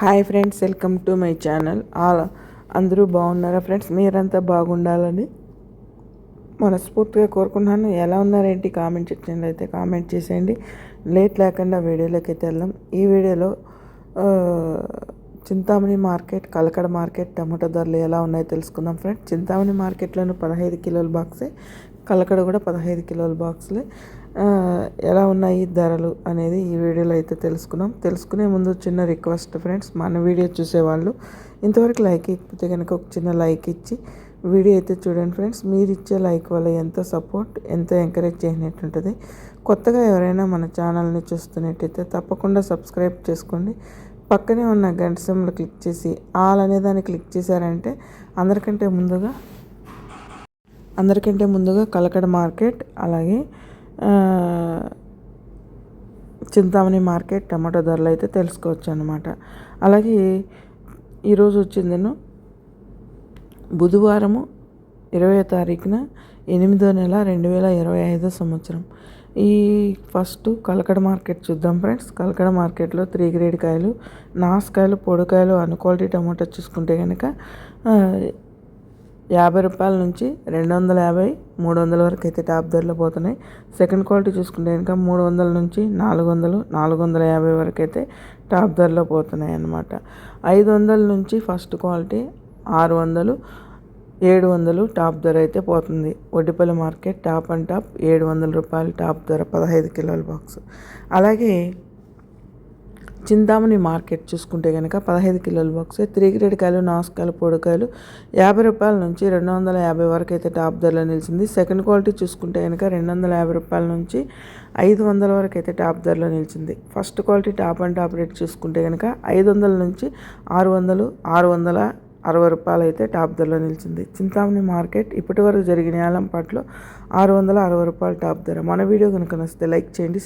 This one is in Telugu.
Hi friends welcome to my channel. All అందరూ బాగున్నారా ఫ్రెండ్స్? మీరంతా బాగుండాలని మనస్ఫూర్తిగా కోరుకున్నాను ఎలా ఉన్నారేంటి? కామెంట్ సెక్షన్లో అయితే కామెంట్ చేసేయండి. లేట్ లేకుండా వీడియోలోకి అయితే వెళ్దాం. ఈ వీడియోలో Chintamani market Kalakada market tomato ధరలు ఎలా ఉన్నాయో తెలుసుకుందాం ఫ్రెండ్స్. చింతామణి మార్కెట్లోనూ పదహైదు కిలోల బాక్సే కలకడ కూడా పదహైదు కిలోల బాక్సులే. ఎలా ఉన్నాయి ధరలు అనేది ఈ వీడియోలో అయితే తెలుసుకున్నాం. తెలుసుకునే ముందు చిన్న రిక్వెస్ట్ ఫ్రెండ్స్ మన వీడియో చూసేవాళ్ళు ఇంతవరకు లైక్ ఇకపోతే కనుక ఒక చిన్న లైక్ ఇచ్చి వీడియో అయితే చూడండి ఫ్రెండ్స్. మీరు ఇచ్చే లైక్ వల్ల ఎంతో సపోర్ట్ ఎంతో ఎంకరేజ్ చేసినట్టుంటుంది కొత్తగా ఎవరైనా మన ఛానల్ని చూస్తున్నట్టయితే తప్పకుండా సబ్స్క్రైబ్ చేసుకోండి. పక్కనే ఉన్న గంట సింబల్ క్లిక్ చేసి ఆల్ అనే దాన్ని క్లిక్ చేశారంటే అందరికంటే ముందుగా అందరికంటే ముందుగా కలకడ మార్కెట్ అలాగే చింతామణి మార్కెట్ టమాటో ధరలు అయితే తెలుసుకోవచ్చు అనమాట అలాగే ఈరోజు వచ్చిందను బుధవారము ఇరవై తారీఖున ఎనిమిదో నెల రెండు వేల ఇరవై ఐదో సంవత్సరం. ఈ ఫస్ట్ కలకడ మార్కెట్ చూద్దాం ఫ్రెండ్స్. కలకడ మార్కెట్లో త్రీ గ్రేడ్ కాయలు నాసుకాయలు పొడికాయలు అన్ క్వాలిటీ టమాటో చూసుకుంటే కనుక యాభై రూపాయల నుంచి రెండు వందల యాభై మూడు వందల వరకు అయితే టాప్ ధరలో పోతున్నాయి. సెకండ్ క్వాలిటీ చూసుకుంటే ఇంకా మూడు వందల నుంచి నాలుగు వందలు నాలుగు వందల యాభై వరకు అయితే టాప్ ధరలో పోతున్నాయి అన్నమాట. ఐదు వందల నుంచి ఫస్ట్ క్వాలిటీ ఆరు వందలు ఏడు వందలు టాప్ ధర అయితే పోతుంది. Oddipalli market top and top ఏడు వందల రూపాయలు టాప్ ధర పదహైదు కిలోల బాక్స్. అలాగే చింతామణి మార్కెట్ చూసుకుంటే కనుక పదహైదు కిలోల బాక్స్ త్రీ గ్రేడ్ కాయలు నాసుకాయలు పొడికాయలు యాభై రూపాయల నుంచి రెండు వందల యాభై వరకు అయితే టాప్ ధరలో నిలిచింది. సెకండ్ క్వాలిటీ చూసుకుంటే కనుక రెండు వందల యాభై రూపాయల నుంచి ఐదు వందల వరకు అయితే టాప్ ధరలో నిలిచింది. First quality top and top rate చూసుకుంటే కనుక ఐదు వందల నుంచి ఆరు వందలు ఆరు వందల అరవై రూపాయలు అయితే టాప్ ధరలో నిలిచింది. చింతామణి మార్కెట్ ఇప్పటి వరకు జరిగిన ఏలంపాట్లో ఆరు వందల అరవై రూపాయలు టాప్ ధర. మన వీడియో కనుక నచ్చితే లైక్ చేయండి